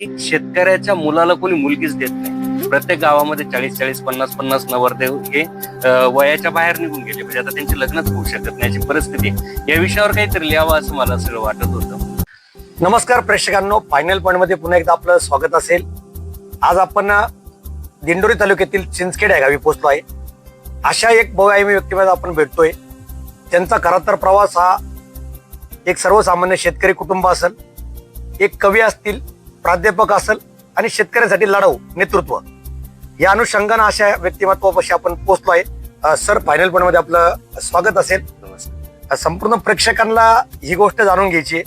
की शेतकऱ्याच्या मुलाला कोणी मुलगीच देत नाही. प्रत्येक गावामध्ये चाळीस चाळीस पन्नास पन्नास नवरदेव हे वयाच्या बाहेर निघून गेले. म्हणजे आता त्यांचे लग्नच होऊ शकत नाही अशी परिस्थिती आहे. या विषयावर काहीतरी लिहावं असं मला सगळं वाटत होतं. नमस्कार प्रेक्षकांनो. फायनल पॉईंटमध्ये पुन्हा एकदा आपलं स्वागत असेल. आज आपण दिंडोरी तालुक्यातील चिंचखेड या गावी पोहोचलो आहे. अशा एक बहुआयामी व्यक्तीमध्ये आपण भेटतोय. त्यांचा खरा तर प्रवास हा एक सर्वसामान्य शेतकरी कुटुंब असेल. एक कवी असतील. प्राध्यापक असेल आणि शेतकऱ्यांसाठी लढाऊ नेतृत्व. या अनुषंगानं अशा व्यक्तिमत्वापाशी आपण पोहोचलो आहे सर फायनल पॉईंटमध्ये आपलं स्वागत असेल. संपूर्ण प्रेक्षकांना ही गोष्ट जाणून घ्यायची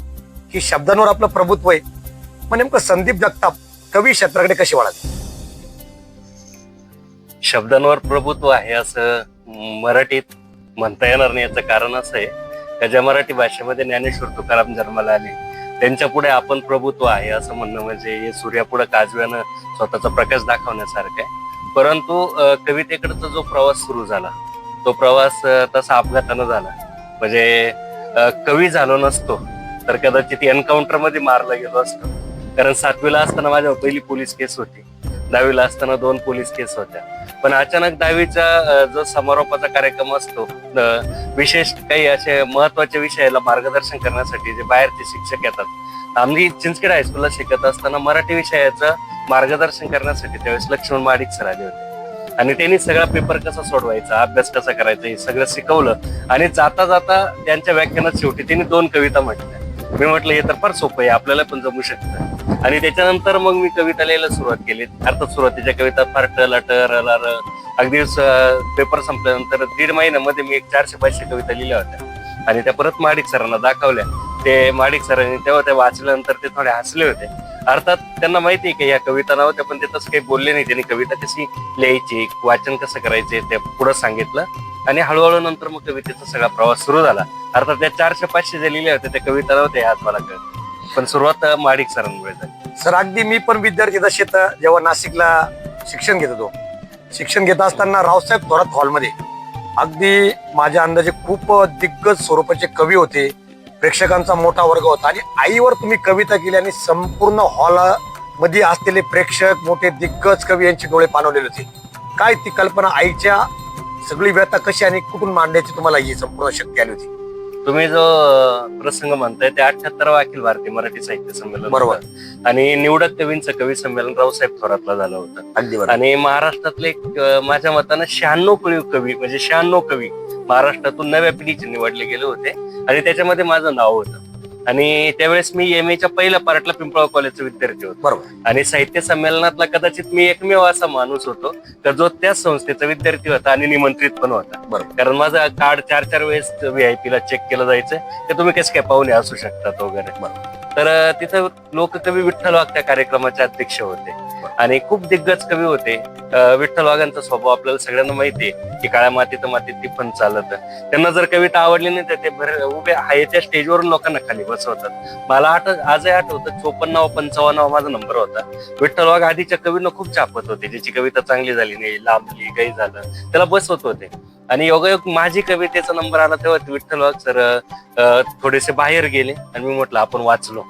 की शब्दांवर आपलं प्रभुत्व आहे. मग नेमकं संदीप जगताप कवी क्षेत्राकडे कशी वळाले? शब्दांवर प्रभुत्व आहे असं मराठीत म्हणता येणार नाही याचं कारण असं आहे. का ज्या मराठी भाषेमध्ये ज्ञानेश्वर तुकाराम जन्माला आले. त्यांच्या पुढे आपण प्रभुत्व आहे असं म्हणणं म्हणजे हे सूर्यापुढे काजव्यानं स्वतःचा प्रकाश दाखवण्यासारखं आहे. परंतु कवितेकडचा जो प्रवास सुरू झाला तो प्रवास तसा अपघातानं झाला. म्हणजे कवी झालो नसतो तर कदाचित एन्काउंटरमध्ये मारला गेलो असतो. कारण सातवीला असताना माझ्यावर पहिली पोलीस केस होती. दहावीला असताना दोन पोलीस केस होत्या. पण अचानक दहावीचा जो समारोपाचा कार्यक्रम असतो विशेष काही असे महत्त्वाच्या विषयाला मार्गदर्शन करण्यासाठी जे बाहेरचे शिक्षक येतात. आम्ही चिंचखेड हायस्कूलला शिकत असताना मराठी विषयाचं मार्गदर्शन करण्यासाठी त्यावेळेस लक्ष्मण माडिक सर आले होते. आणि त्यांनी सगळा पेपर कसा सोडवायचा अभ्यास कसा करायचा हे सगळं शिकवलं. आणि जाता जाता त्यांच्या व्याख्यानात शेवटी त्यांनी दोन कविता म्हटल्या. मी म्हटलं हे तर फार सोपं आहे आपल्याला पण जमू शकतं. आणि त्याच्यानंतर मग मी कविता लिहायला सुरुवात केली. अर्थात सुरुवातीच्या कविता फार टल टर अलार अगदी पेपर संपल्यानंतर दीड महिन्यामध्ये मी एक चारशे पाचशे कविता लिहिल्या होत्या. आणि त्या परत माडिक सरांना दाखवल्या. ते माडिक सरांनी तेव्हा त्या वाचल्यानंतर ते थोडे हसले होते. अर्थात त्यांना माहिती आहे की या कविता नव्हत्या पण ते तसं काही बोलले नाही. त्यांनी कविता कशी लिहायची वाचन कसं करायचे ते पुढं सांगितलं. आणि हळूहळू नंतर मग कवितेचा सगळा प्रवास सुरू झाला. अर्थात त्या चारशे पाचशे जे लिहिल्या होत्या त्या कविता नव्हत्या आज मला कळत. पण सुरुवात माडिक सरांमुळे झाली. सर अगदी मी पण विद्यार्थी दशेत जेव्हा नाशिकला शिक्षण घेत होतो. शिक्षण घेत असताना रावसाहेब थोरात हॉलमध्ये. अगदी माझ्या अंदाजे खूप दिग्गज स्वरूपाचे कवी होते. प्रेक्षकांचा मोठा वर्ग होता. आणि आईवर तुम्ही कविता केली आणि संपूर्ण हॉलमध्ये असलेले प्रेक्षक मोठे दिग्गज कवी यांचे डोळे पाणवलेले होते. काय ती कल्पना आईच्या सगळी व्यथा कशी आणि कुठून मांडण्याची तुम्हाला ही संपूर्ण शक्ती आली होती? तुम्ही जो प्रसंग म्हणताय ते अठ्याहत्तरावा अखिल भारतीय मराठी साहित्य संमेलन बरोबर. होतं. आणि निवडक कवींचं कवी संमेलन रावसाहेब थोरातला झालं होतं अगदी बरोबर आणि महाराष्ट्रातले एक, अं, माझ्या मतानं शहाण्णव कवी कवी म्हणजे शहाण्णव कवी महाराष्ट्रातून नव्या पिढीचे निवडले गेले होते आणि त्याच्यामध्ये माझं नाव होतं आणि त्यावेळेस मी एम एच्या पहिल्या पार्टला पिंपळा कॉलेजचा विद्यार्थी होतो. बरोबर. आणि साहित्य संमेलनातला कदाचित मी एकमेव असा माणूस होतो का जो त्याच संस्थेचा विद्यार्थी होता आणि निमंत्रित पण होता. बरोबर. कारण माझं कार्ड चार चार वेळेस व्हीआयपी ला चेक केलं जायचं ते तुम्ही कसे काय पाहुणे असू शकतात वगैरे. तर तिथं लोककवी विठ्ठल वाघ त्या कार्यक्रमाचे अध्यक्ष होते. आणि खूप दिग्गज कवी होते. विठ्ठल वाघांचा स्वभाव आपल्याला सगळ्यांना माहिती आहे की काळ्या मातीत मातीत ती पण चालत. त्यांना जर कविता आवडली नाही तर ते भर उभे हायच्या स्टेजवरून लोकांना खाली बसवतात. मला आठ आजही आठवतं चोपन्नावा पंचावन्नावा माझा नंबर होता. विठ्ठल वाघ आधीच्या कवींना खूप छापत होते ज्याची कविता चांगली झाली नाही लांबली काही झालं. त्याला बसवत होते. आणि योगायोग माझी कवितेचा नंबर आला तेव्हा विठ्ठल वाघ सर थोडेसे बाहेर गेले आणि मी म्हटलं आपण वाचलो.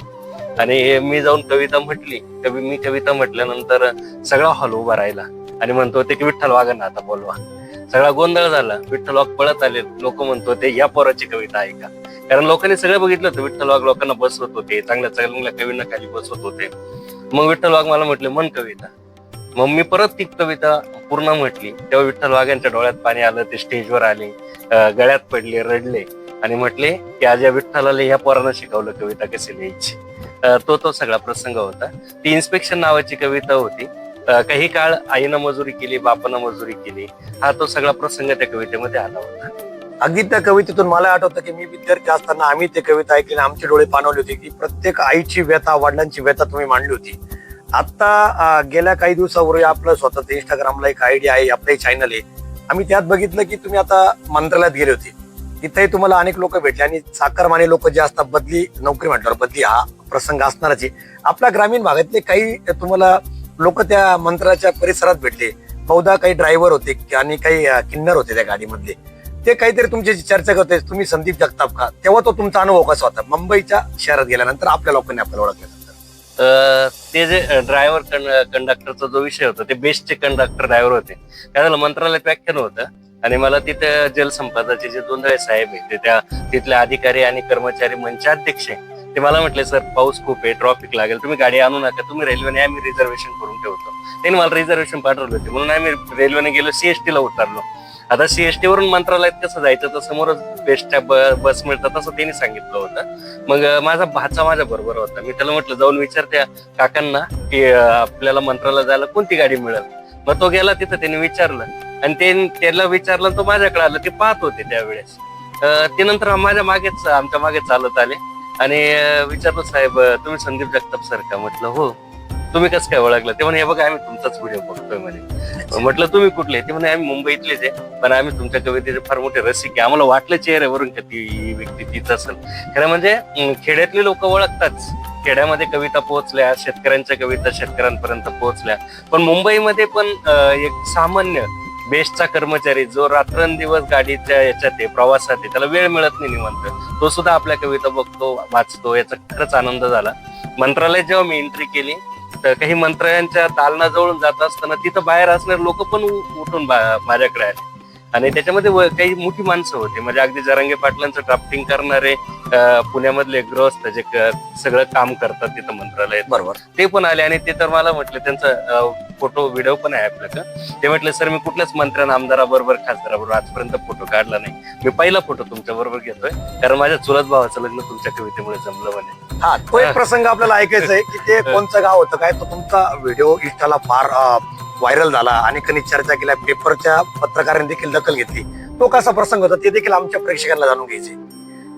आणि मी जाऊन कविता म्हटली. कवी मी कविता म्हटल्यानंतर सगळा हॉल उभा राहिला आणि म्हणतो ते की विठ्ठल वाघांना आता बोलवा. सगळा गोंधळ झाला. विठ्ठल वाघ पळत आले. लोक म्हणतो ते या पोराची कविता ऐका. कारण लोकांनी सगळं बघितलं होतं. विठ्ठल वाघ लोकांना बसवत होते. चांगल्या चांगल्या कवींना खाली बसवत होते. मग विठ्ठल वाघ मला म्हटले मन कविता. मग मी परत ती कविता पूर्ण म्हटली. तेव्हा विठ्ठल वाघांच्या डोळ्यात पाणी आलं ते स्टेजवर आले गळ्यात पडले रडले आणि म्हटले की आज या विठ्ठलाला ह्या पोरानं शिकवलं कविता कशी लिहायची. तो तो सगळा प्रसंग होता. ती इन्स्पेक्शन नावाची कविता होती. काही काळ आईनं मजुरी केली बापानं मजुरी केली. हा तो सगळा प्रसंग त्या कवितेमध्ये आला होता. अगदी त्या कवितेतून मला आठवतं की मी विद्यार्थी असताना आम्ही ते कविता ऐकली आमचे डोळे पाणवले होते की प्रत्येक आईची व्यथा वडिलांची व्यथा तुम्ही मांडली होती. आता गेल्या काही दिवसापूर्वी आपलं स्वतःच इंस्टाग्रामला एक आयडी आहे आपलंही चॅनल आहे. आम्ही त्यात बघितलं की तुम्ही आता मंत्रालयात गेले होते. तिथेही तुम्हाला अनेक लोक भेटले आणि साखरमाने लोक जे असतात बदली नोकरी म्हटल्यावर बदली हा प्रसंग असणारच आहे. आपल्या ग्रामीण भागातले काही तुम्हाला लोक त्या मंत्रालयाच्या परिसरात भेटले. बहुधा काही ड्रायव्हर होते आणि काही किन्नर होते त्या गाडीमधले. ते काहीतरी तुमच्याशी चर्चा करते तुम्ही संदीप जगताप का? तेव्हा तो तुमचा अनुभव कसा होता? मुंबईच्या शहरात गेल्यानंतर आपल्या लोकांनी आपल्याला ओळखलं. ते जे ड्रायव्हर कंडक्टरचा जो विषय होता ते बेस्टचे कंडक्टर ड्रायव्हर होते. काय झालं मंत्रालयात व्याख्यान होतं आणि मला तिथे जलसंपदाचे जे दोंदळे साहेब आहेत ते त्या तिथले अधिकारी आणि कर्मचारी मंचाध्यक्ष आहे ते मला म्हटले सर पाऊस खूप आहे ट्रॉफिक लागेल तुम्ही गाडी आणू नका तुम्ही रेल्वेने आम्ही रिझर्वेशन करून ठेवतो. त्यांनी मला रिझर्वेशन पाठवलं होते. म्हणून आम्ही रेल्वेने गेलो सीएसटीला उतरलो. आता सीएसटी वरून मंत्रालयात कसं जायचं तर समोरच बेस्टच्या बस मिळतात असं त्यांनी सांगितलं होतं. मग माझा भाचा माझ्या बरोबर होता. मी त्याला म्हटलं जाऊन विचार त्या काकांना की आपल्याला मंत्रालयात जायला कोणती गाडी मिळेल? मग तो गेला तिथं त्यांनी विचारलं. आणि ते त्याला विचारलं तो माझ्याकडे आलं. ते पाहत होते त्यावेळेस. ते नंतर माझ्या मागेच आमच्या मागे चालत आले. आणि विचारलं साहेब तुम्ही संदीप जगताप सर का म्हटलं हो. तुम्ही कसं काय ओळखलं? ते म्हणे हे बघा आम्ही तुमचाच व्हिडिओ बघतोय म्हणे. म्हटलं तुम्ही कुठले? ते म्हणे आम्ही मुंबईतलेच आहे. पण आम्ही तुमच्या कवितेचे फार मोठे रसिक आहे. आम्हाला वाटलं चेहऱ्यावरून का ती ही व्यक्ती तीच असेल. खरं म्हणजे खेड्यातले लोक ओळखताच. खेड्यामध्ये कविता पोहोचल्या शेतकऱ्यांच्या कविता शेतकऱ्यांपर्यंत पोहोचल्या. पण मुंबईमध्ये पण एक सामान्य बेस्टचा कर्मचारी जो रात्रंदिवस गाडीच्या याच्यात आहे प्रवासात आहे त्याला वेळ मिळत नाही निवंत. तो सुद्धा आपल्या कविता बघतो वाचतो याचा खरंच आनंद झाला. मंत्रालयात जेव्हा मी एंट्री केली तर काही मंत्र्यांच्या दालनाजवळून जात असताना तिथं बाहेर असणारे लोक पण उठून माझ्याकडे आले. आणि त्याच्यामध्ये काही मोठी माणसं होती. म्हणजे अगदी जरांगे पाटलांचं ड्राफ्टिंग करणारे पुण्यामधले गृहस्थ जे सगळं काम करतात तिथं मंत्रालयात. बरोबर. ते पण आले आणि ते तर मला म्हटलं त्यांचा फोटो व्हिडिओ पण आहे आपल्याकडं. ते म्हटलं सर मी कुठल्याच मंत्र्यांना आमदाराबरोबर खासदाराबरोबर आजपर्यंत फोटो काढला नाही. मी पहिला फोटो तुमच्या बरोबर घेतोय. कारण माझ्या चुलत भावाचं लग्न तुमच्या कवितेमुळे जमलं म्हणे. हा तो एक प्रसंग आपल्याला ऐकायचा आहे की ते कोणचं गाव होतं काय तो तुमचा व्हिडिओ इंस्टाला फार व्हायरल झाला अनेकांनी चर्चा केल्या पेपरच्या पत्रकारांनी देखील दखल घेतली. तो कसा प्रसंग होता ते देखील आमच्या प्रेक्षकांना जाणून घ्यायचे.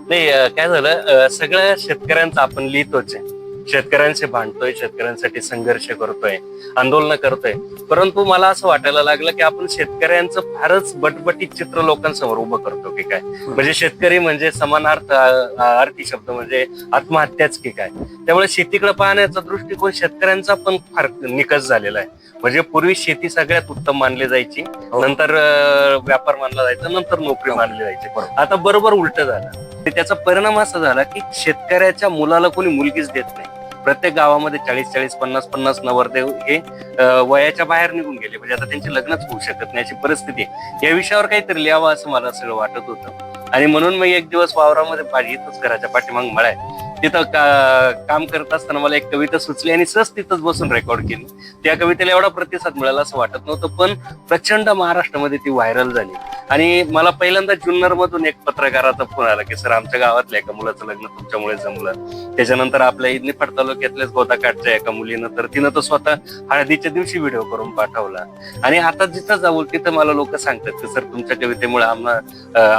नाही काय झालं सगळ्या शेतकऱ्यांचं आपण लिहितोच आहे. शेतकऱ्यांशी भांडतोय शेतकऱ्यांसाठी संघर्ष करतोय आंदोलन करतोय. परंतु मला असं वाटायला लागलं की आपण शेतकऱ्यांचं फारच बटबटीत चित्र लोकांसमोर उभं करतो की काय? म्हणजे शेतकरी म्हणजे समानार्थ अर्थी शब्द म्हणजे आत्महत्याच की काय? त्यामुळे शेतीकडे पाहण्याचा दृष्टिकोन शेतकऱ्यांचा पण फार निकष झालेला आहे. म्हणजे पूर्वी शेती सगळ्यात उत्तम मानली जायची. हो. नंतर व्यापार मानला जायचा नंतर नोकरी मानली जायची. आता बरोबर उलट झालं. त्याचा परिणाम असा झाला की शेतकऱ्याच्या मुलाला कोणी मुलगीच देत नाही. प्रत्येक गावामध्ये चाळीस चाळीस पन्नास पन्नास नवरदेव हे वयाच्या बाहेर निघून गेले. म्हणजे आता त्यांचे लग्नच होऊ शकत नाही अशी परिस्थिती आहे. या विषयावर काहीतरी लिहावं असं मला सगळं वाटत होतं. आणि म्हणून मी एक दिवस वावरामध्ये पाहिजे इथंच घराच्या पाठीमाग मळा आहे तिथं का- काम करत असताना मला एक कविता सुचली आणि सहज तिथंच बसून रेकॉर्ड केली. त्या कवितेला एवढा प्रतिसाद मिळाला असं वाटत नव्हतं पण प्रचंड महाराष्ट्रामध्ये ती व्हायरल झाली. आणि मला पहिल्यांदा जुन्नर मधून एक पत्रकाराचा फोन आला की सर आमच्या गावातल्या एका मुलाचं लग्न तुमच्यामुळे जमलं. त्याच्यानंतर आपल्या निफाड तालुक्यातल्याच गोदाकाठच्या एका मुलीनं तर तिनं तर स्वतः हळदीच्या दिवशी व्हिडिओ करून पाठवला. आणि आता जिथं जाऊ तिथं मला लोक सांगतात की सर तुमच्या कवितेमुळे आम्हाला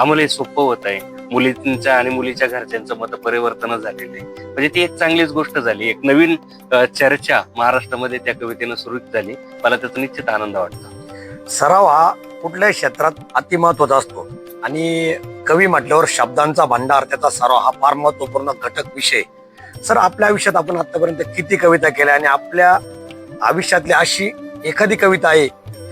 आम्हाला हे सोपं होत आहे मुलींच्या आणि मुलीच्या घरच्यांचं मत परिवर्तन झालेलं येते म्हणजे ती एक चांगलीच गोष्ट झाली. एक नवीन चर्चा महाराष्ट्रामध्ये त्या कवितेनं सुरू झाली. मला त्याचा निश्चित आनंद वाटतो. सराव हा कुठल्याही क्षेत्रात अतिमहत्वाचा असतो. आणि कवी म्हटल्यावर शब्दांचा भांडार त्याचा सराव हा फार महत्त्वपूर्ण घटक विषय. सर आपल्या आयुष्यात आपण आतापर्यंत किती कविता केल्या आणि आपल्या आयुष्यातली अशी एखादी कविता आहे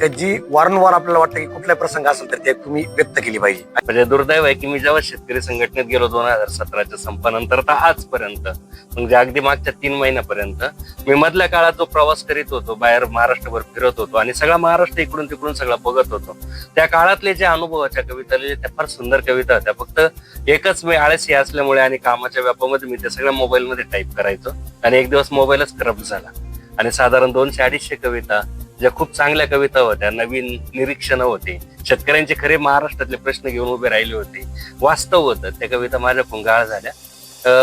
जी वारंवार आपल्याला वाटतं की कुठला प्रसंग असेल तर ते तुम्ही व्यक्त केली पाहिजे. म्हणजे दुर्दैव आहे की मी जेव्हा शेतकरी संघटनेत गेलो दोन हजार सतराच्या संपानंतर तर आजपर्यंत म्हणजे अगदी मागच्या तीन महिन्यापर्यंत मी मधल्या काळात जो प्रवास करीत होतो बाहेर महाराष्ट्रभर फिरत होतो आणि सगळा महाराष्ट्र इकडून तिकडून सगळा बघत होतो. त्या काळातले जे अनुभवाच्या कविता लिहिल्या, त्या फार सुंदर कविता होत्या. फक्त एकच मी आळसी असल्यामुळे आणि कामाच्या व्यापामध्ये मी ते सगळ्या मोबाईलमध्ये टाईप करायचो आणि एक दिवस मोबाईलच खराब झाला. आणि साधारण दोनशे अडीचशे कविता ज्या खूप चांगल्या कविता होत्या नवीन निरीक्षणं होते शेतकऱ्यांचे खरे महाराष्ट्रातले प्रश्न घेऊन उभे राहिले होते वास्तव होतं. त्या कविता माझ्या गाळ झाल्या.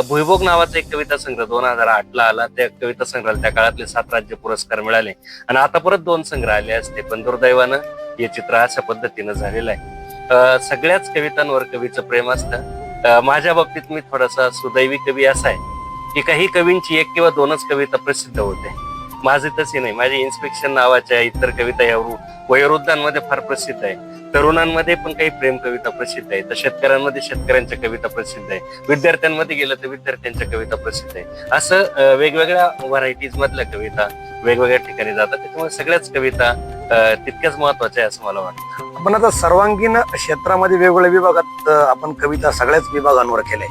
भुईभोग नावाचा एक कविता संग्रह दोन हजार आठ ला आला. त्या कविता संग्रहाला त्या काळातले सात राज्य पुरस्कार मिळाले. आणि आता परत दोन संग्रह आले असते. पण दुर्दैवानं हे चित्र अशा पद्धतीनं झालेलं आहे. सगळ्याच कवितांवर कवीचं प्रेम असतं. माझ्या बाबतीत मी थोडासा सुदैवी कवी असा आहे की काही कवींची एक किंवा दोनच कविता प्रसिद्ध होते. माझे तसे नाही. माझे इन्स्पेक्शन नावाच्या इतर कविता या वयोवृद्धांमध्ये फार प्रसिद्ध आहे. तरुणांमध्ये पण काही प्रेम कविता प्रसिद्ध आहे. तर शेतकऱ्यांमध्ये शेतकऱ्यांच्या कविता प्रसिद्ध आहे. विद्यार्थ्यांमध्ये गेलं तर विद्यार्थ्यांच्या कविता प्रसिद्ध आहे. असं वेगवेगळ्या व्हरायटीज मधल्या कविता वेगवेगळ्या ठिकाणी जातात. त्याच्यामुळे सगळ्याच कविता तितक्याच महत्त्वाच्या आहे असं मला वाटतं. आपण आता सर्वांगीण क्षेत्रामध्ये वेगवेगळ्या विभागात आपण कविता सगळ्याच विभागांवर केल्या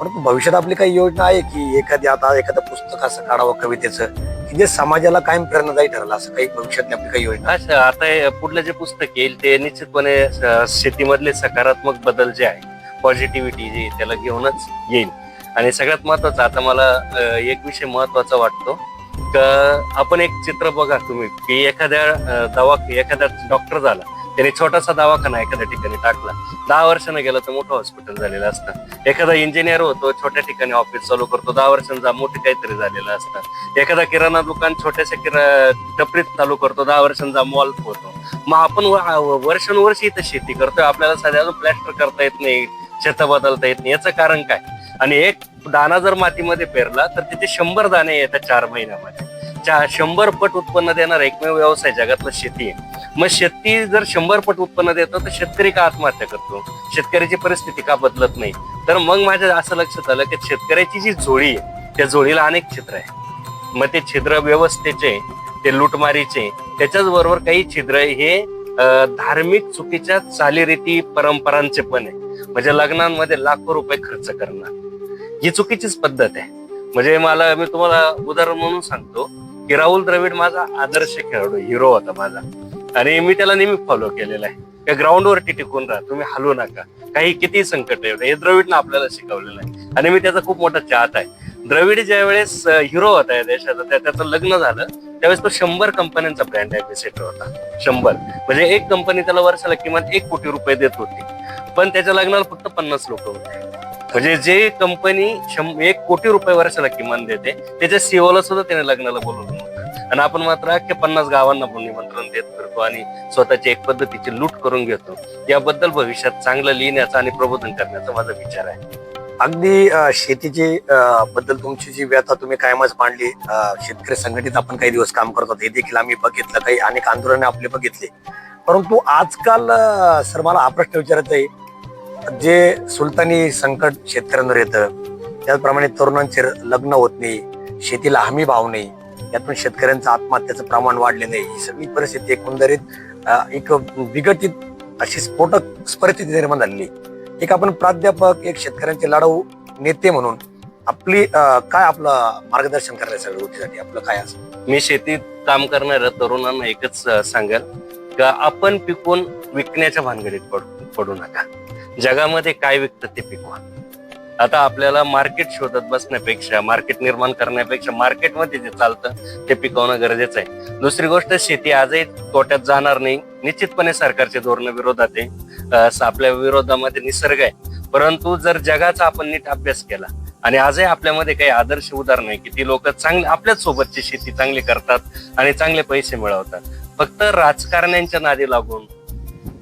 परंतु भविष्यात आपली काही योजना आहे की एखादी आता एखादं पुस्तक असं काढावं कवितेचं? जे समाजाला कायम प्रेरणादायी ठरलं असं काही भविष्यातली आपली काही योजना आहे? आता हे पुढलं जे पुस्तक येईल ते निश्चितपणे स- शेतीमधले सकारात्मक बदल जे आहे पॉझिटिव्हिटी जे आहे, त्याला घेऊनच येईल आणि सगळ्यात महत्वाचं आता मला एक विषय महत्त्वाचा वाटतो का आपण एक चित्र बघा तुम्ही की एखाद्या दवा एखाद्या डॉक्टर झाला त्याने छोटासा दवाखाना एखाद्या ठिकाणी टाकला. दहा वर्षानं गेलं तर मोठं हॉस्पिटल झालेलं असतं. एखादा इंजिनियर होतो छोट्या ठिकाणी ऑफिस चालू करतो दहा वर्षांचा मोठं काहीतरी झालेलं असतं. एखादा किराणा दुकान छोट्याशा किरा टपरीत चालू करतो दहा वर्षांचा मॉल होतो मग आपण व- वर्षानुवर्ष इथं शेती करतोय आपल्याला सध्या अजून प्लॅस्टर करता येत नाही शेत बदलता येत नाही याचं कारण काय? आणि एक दाना जर मातीमध्ये पेरला तर तिथे शंभर दाणे येतात चार महिन्यामध्ये. चा- शंभर पट उत्पन्न देणारा एकमेव व्यवसाय जगातला शेती आहे. मग शेती जर शंभर पट उत्पन्न देतो तर शेतकरी का आत्महत्या करतो? शेतकऱ्याची परिस्थिती का बदलत नाही? तर मग माझ्या असं लक्षात आलं की शेतकऱ्याची जी जोडी आहे त्या जोडीला अनेक छिद्र आहे मग ते छिद्र व्यवस्थेचे ते लुटमारीचे त्याच्याच बरोबर काही छिद्र हे धार्मिक चुकीच्या चालीरीती परंपरांचे पण आहे म्हणजे लग्नांमध्ये लाखो रुपये खर्च करणं ही चुकीचीच पद्धत आहे. म्हणजे मला मी तुम्हाला उदाहरण म्हणून सांगतो. की राहुल द्रविड माझा आदर्श खेळाडू हिरो होता माझा. आणि मी त्याला नेहमी फॉलो केलेला आहे. त्या ग्राउंडवरती टिकून राहा तुम्ही हलू नका. काही किती संकट येऊ हे द्रविडनं आपल्याला शिकवलेलं आहे. आणि मी त्याचा खूप मोठा चाहत आहे. द्रविड ज्या वेळेस हिरो होता या देशाचा त्या- त्याचं लग्न झालं त्यावेळेस तो शंभर कंपन्यांचा ब्रँड ऍम्बेसेडर होता. शंभर. म्हणजे एक कंपनी त्याला वर्षाला किमान एक कोटी रुपये देत होती. पण त्याच्या लग्नाला फक्त पन्नास लोक होते. म्हणजे जे कंपनी एक कोटी रुपये वर्षाला किमान देते त्याच्या सीओला सुद्धा त्याने लग्नाला बोलवलं नव्हतं. आणि आपण मात्र अख्ख्या पन्नास गावांना पण निमंत्रण देत करतो आणि स्वतःची एक पद्धतीची लूट करून घेतो. याबद्दल भविष्यात चांगलं लिहिण्याचा आणि प्रबोधन करण्याचा माझा विचार आहे. अगदी शेतीची बद्दल तुमची जी व्यथा तुम्ही कायमच मांडली शेतकरी संघटित आपण काही दिवस काम करतो हे देखील आम्ही बघितलं काही अनेक आंदोलने आपले बघितले. परंतु आजकाल सर मला हा प्रश्न विचारायचा आहे जे सुलतानी संकट शेतकऱ्यांवर येतं त्याचप्रमाणे तरुणांचे लग्न होत नाही शेतीला हमी भाव नाही यातून शेतकऱ्यांचं आत्महत्याचं प्रमाण वाढले नाही ही सगळी परिस्थिती एकंदरीत एक विघटित अशी स्फोटक परिस्थिती निर्माण झालेली एक आपण प्राध्यापक एक शेतकऱ्यांचे लढाऊ नेते म्हणून आपली काय आपलं मार्गदर्शन करायचं सगळ्या गोष्टीसाठी? आपलं काय असं? मी शेतीत काम करणाऱ्या तरुणांना एकच सांगेल का आपण पिकून विकण्याच्या भानगडीत पडू पडू नका. जगामध्ये काय विकतं ते पिकवा. आता आपल्याला मार्केट शोधत बसण्यापेक्षा मार्केट निर्माण करण्यापेक्षा मार्केटमध्ये जे चालतं ते पिकवणं गरजेचं आहे. दुसरी गोष्ट शेती आजही तोट्यात जाणार नाही. निश्चितपणे सरकारचे धोरण विरोधात आहे. आपल्या विरोधामध्ये निसर्ग आहे. परंतु जर जगाचा आपण नीट अभ्यास केला आणि आजही आपल्यामध्ये काही आदर्श उदाहरण आहे की ती लोक चांगली आपल्याच सोबतची शेती चांगली करतात आणि चांगले पैसे मिळवतात. फक्त राजकारण्यांच्या नादी लागून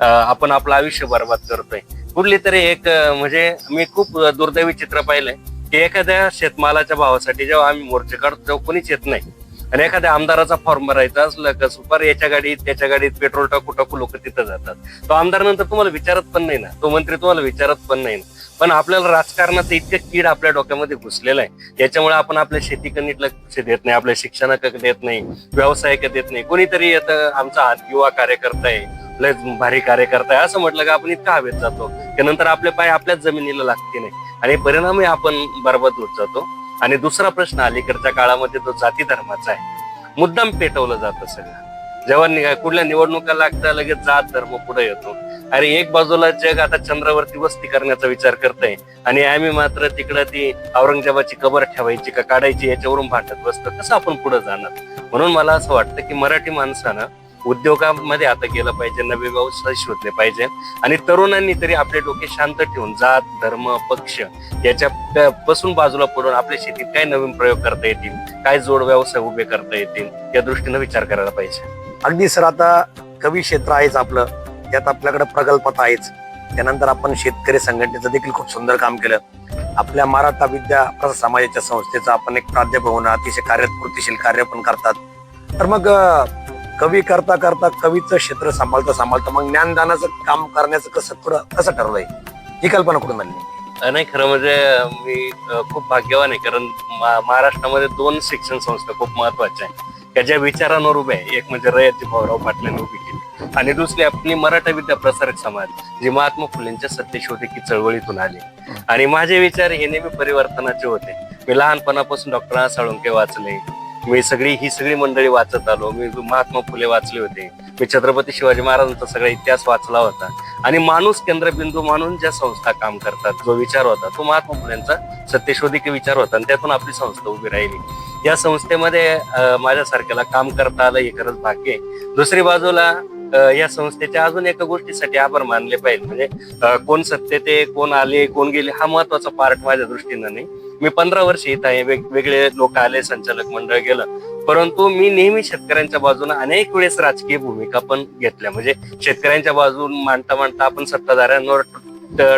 आपण आपलं आयुष्य बर्बाद करतोय. कुठली तरी एक म्हणजे मी खूप दुर्दैवी चित्र पाहिलंय की एखाद्या शेतमालाच्या भावासाठी जेव्हा आम्ही मोर्चे काढतो तेव्हा कोणीच येत नाही. आणि एखाद्या आमदाराचा फॉर्म भरायचा असलं का सुपर याच्या गाडीत त्याच्या गाडीत पेट्रोल टाकू टाकू लोक तिथं जातात. तो आमदार नंतर तुम्हाला विचारत पण नाही ना. तो मंत्री तुम्हाला विचारत पण नाही ना. पण आपल्याला राजकारणाचं इतकं कीड आपल्या डोक्यामध्ये घुसलेलं आहे. त्याच्यामुळे आपण आपल्या शेतीकडे लक्ष देत नाही आपल्या शिक्षणाकडे देत नाही व्यवसायाकडे देत नाही. कोणीतरी येतं आमचा युवा कार्यकर्ता आहे लय भारी कार्य करताय. असं म्हटलं का आपण इतका हवेत जातो. की नंतर आपले पाय आपल्याच जमिनीला लागते नाही आणि परिणामी आपण बरबाद होत जातो. आणि दुसरा प्रश्न अलीकडच्या काळामध्ये तो जाती धर्माचा आहे. मुद्दाम पेटवलं जातं सगळं. जेव्हा नि- कुठल्या निवडणुका लागतात लगेच जात धर्म पुढे येतो. अरे एक बाजूला जग आता चंद्रावरती वस्ती करण्याचा विचार करतंय. आणि आम्ही मात्र तिकडं ती औरंगजेबाची कबर ठेवायची का काढायची याच्यावरून भांडत बसतो. कसं आपण पुढे जाणार? म्हणून मला असं वाटतं की मराठी माणसानं उद्योगामध्ये आता गेलं पाहिजे नवे व्यवसाय शोधले पाहिजे आणि तरुणांनी तरी आपले डोके शांत ठेवून जात धर्म पक्ष याच्या पासून बाजूला पडून आपल्या शेतीत काय नवीन प्रयोग करता येतील काय जोड व्यवसाय उभे करता येतील या दृष्टीने विचार करायला पाहिजे. अगदी सर आता कवी क्षेत्र आहेच आपलं त्यात आपल्याकडे प्रकल्पात आहेच. त्यानंतर आपण शेतकरी संघटनेचं देखील खूप सुंदर काम केलं. आपल्या मराठा विद्या प्रसार समाजाच्या संस्थेचा आपण एक प्राध्यापक होणं अतिशय कार्य कृतीशील कार्य पण करतात. तर मग कवी करता करता कवीचं क्षेत्र सांभाळता सांभाळता मग ज्ञानदानाचं काम करण्याचं कसं थोडं कसं ठरलंय? ही कल्पना कुठून आली? नाही खरं म्हणजे मी अ, खूप भाग्यवान आहे कारण मा- महाराष्ट्रामध्ये दोन शिक्षण संस्था खूप महत्त्वाच्या आहेत. त्या ज्या विचारांवर उभ्या आहे एक म्हणजे रयतजी भाऊराव पाटलांनी उभी केली आणि दुसरी आपली मराठा विद्या प्रसारक समाज जी महात्मा फुलेंच्या सत्यशोधकी चळवळीतून आली आणि माझे विचार हे नेहमी परिवर्तनाचे होते. मी लहानपणापासून डॉक्टर साळुंके वाचले मी सगळी ही सगळी मंडळी वाचत आलो. मी महात्मा फुले वाचले होते. मी छत्रपती शिवाजी महाराजांचा सगळा इतिहास वाचला होता. आणि माणूस केंद्रबिंदू म्हणून ज्या संस्था काम करतात जो विचार होता तो महात्मा फुलेंचा सत्यशोधिक विचार होता. आणि त्यातून आपली संस्था उभी राहिली. या संस्थेमध्ये माझ्यासारख्याला काम करता आलं हे खरंच भाग्य आहे. दुसरी बाजूला या संस्थेच्या अजून एका गोष्टीसाठी आभार मानले पाहिजे. म्हणजे कोण सत्य ते कोण आले कोण गेले हा महत्त्वाचा पार्ट माझ्या दृष्टीनं नाही. मी पंधरा वर्ष इथं आहे वेगवेगळे लोक आले संचालक मंडळ गेलं. परंतु मी नेहमी शेतकऱ्यांच्या बाजूने अनेक वेळेस राजकीय भूमिका पण घेतल्या. म्हणजे शेतकऱ्यांच्या बाजून मांडता मांडता आपण सत्ताधाऱ्यांवर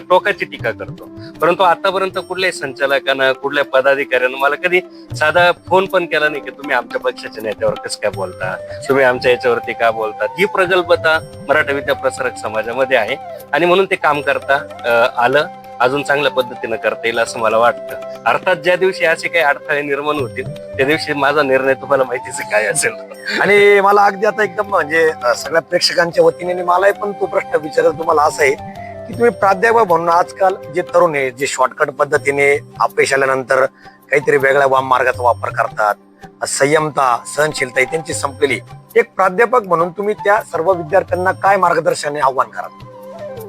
टोकाची टीका करतो. परंतु आतापर्यंत कुठल्याही संचालकानं कुठल्या पदाधिकाऱ्यानं मला कधी साधा फोन पण केला नाही की तुम्ही आमच्या पक्षाच्या नेत्यावर कसं काय बोलता? तुम्ही आमच्या याच्यावरती का बोलता? ही प्रगल्भता मराठा विद्या प्रसारक समाजामध्ये आहे आणि म्हणून ते काम करता आलं अजून चांगल्या पद्धतीनं करता येईल असं मला वाटतं. अर्थात ज्या दिवशी असे काही अडथळे निर्माण होतील त्या दिवशी माझा निर्णय तुम्हाला माहितीच काय असेल? आणि मला अगदी आता एकदम म्हणजे सगळ्या प्रेक्षकांच्या वतीने आणि मलाही पण तो प्रश्न विचारत तुम्हाला असा आहे की तुम्ही प्राध्यापक म्हणून आजकाल जे तरुण आहे जे शॉर्टकट पद्धतीने अपयश आल्यानंतर काहीतरी वेगळ्या वाम मार्गाचा वापर करतात संयमता सहनशीलता त्यांची संपलेली. एक प्राध्यापक म्हणून तुम्ही त्या सर्व विद्यार्थ्यांना काय मार्गदर्शन आव्हान करा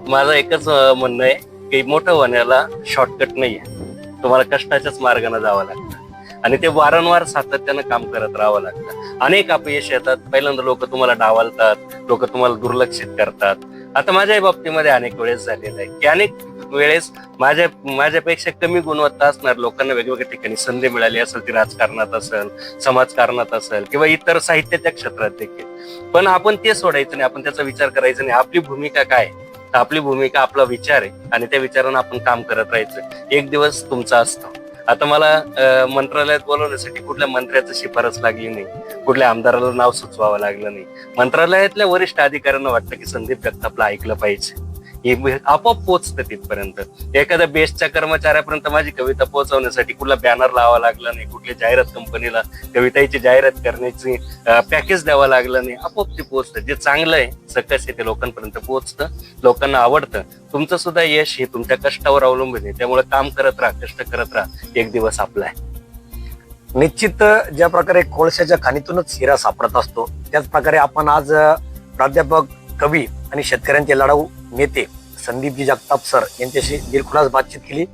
माझं एकच म्हणणं आहे की मोठं होण्याला शॉर्टकट नाही आहे. तुम्हाला कष्टाच्याच मार्गाने जावं लागतं. आणि ते वारंवार सातत्यानं काम करत राहावं लागतं. अनेक अपयश येतात. पहिल्यांदा लोक तुम्हाला डावलतात लोक तुम्हाला दुर्लक्षित करतात. आता माझ्याही बाबतीमध्ये अनेक वेळेस झालेलं आहे की अनेक वेळेस माझ्या माझ्यापेक्षा कमी गुणवत्ता असणार लोकांना वेगवेगळ्या ठिकाणी संधी मिळाली असेल ती राजकारणात असेल समाजकारणात असेल किंवा इतर साहित्याच्या क्षेत्रात देखील. पण आपण ते सोडायचं नाही आपण त्याचा विचार करायचा नाही. आपली भूमिका काय आपली भूमिका आपला विचार आहे आणि त्या विचारानं आपण काम करत राहायचं. एक दिवस तुमचा असतो. आता मला अं, मंत्रालयात बोलवण्यासाठी कुठल्या मंत्र्याचं शिफारस लागली नाही कुठल्या आमदाराला नाव सुचवावं लागलं नाही. मंत्रालयातल्या वरिष्ठ अधिकाऱ्यांना वाटतं की संदीप जगतापला ऐकलं पाहिजे. हे आपोआप पोहोचतं तिथपर्यंत. एखाद्या बेस्टच्या कर्मचाऱ्यापर्यंत माझी कविता पोहोचवण्यासाठी कुठला बॅनर लावा लागला नाही कुठल्या जाहिरात कंपनीला कविताची जाहिरात करण्याची पॅकेज द्यावं लागलं नाही आपोआप ते पोहोचतं. जे चांगलं आहे सकस आहे ते लोकांपर्यंत पोहोचतं लोकांना आवडतं. तुमचं सुद्धा यश हे तुमच्या कष्टावर अवलंबून आहे. त्यामुळे काम करत राहा कष्ट करत राहा. एक दिवस आपला आहे. निश्चित ज्या प्रकारे कोळशाच्या खाणीतूनच हिरा सापडत असतो त्याच प्रकारे आपण आज प्राध्यापक कवी आणि शेतकऱ्यांचे लढाऊ नेते संदीपजी जगताप सर यांच्याशी दिलखुलास बातचीत केली.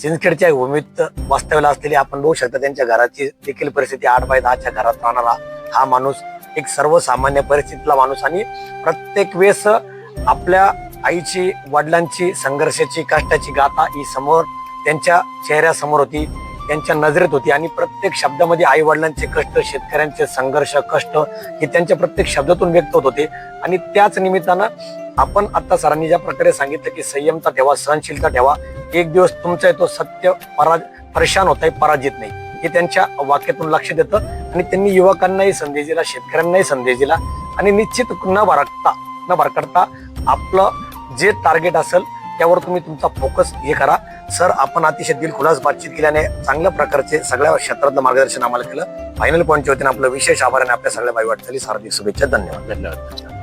चिंचखेडच्या भूमीत वास्तव्याला असलेली आपण बघू शकता त्यांच्या घराची देखील परिस्थिती आठ बाय दहाच्या घरात राहणारा हा माणूस एक सर्वसामान्य परिस्थितीतला माणूस आणि प्रत्येक वेळेस आपल्या आईची वडिलांची संघर्षाची कष्टाची गाथा ही समोर त्यांच्या चेहऱ्यासमोर होती. त्यांच्या नजरेत होती आणि प्रत्येक शब्दामध्ये आई वडिलांचे कष्ट शेतकऱ्यांचे संघर्ष कष्ट हे त्यांच्या प्रत्येक शब्दातून व्यक्त होत होते. आणि त्याच निमित्तानं आपण आता सरांनी ज्या प्रकारे सांगितलं की संयमता ठेवा सहनशीलता ठेवा एक दिवस तुमचा येतो सत्य परा परेशान होत आहे पराजित नाही. हे त्यांच्या वाक्यातून लक्षात येतं आणि त्यांनी युवकांनाही संदेश दिला शेतकऱ्यांनाही संदेश दिला. आणि निश्चित न भरकता न भरकडता आपलं जे टार्गेट असेल त्यावर तुम्ही तुमचा फोकस हे करा. सर आपण अतिशय दिलखुलास बातचीत केल्याने चांगल्या प्रकारचे सगळ्या क्षेत्रातलं मार्गदर्शन आम्हाला केलं. फायनल पॉईंटच्या वतीने आपलं विशेष आभार आणि आपल्या सगळ्या बाई वाटचाली हार्दिक शुभेच्छा. धन्यवाद. धन्यवाद.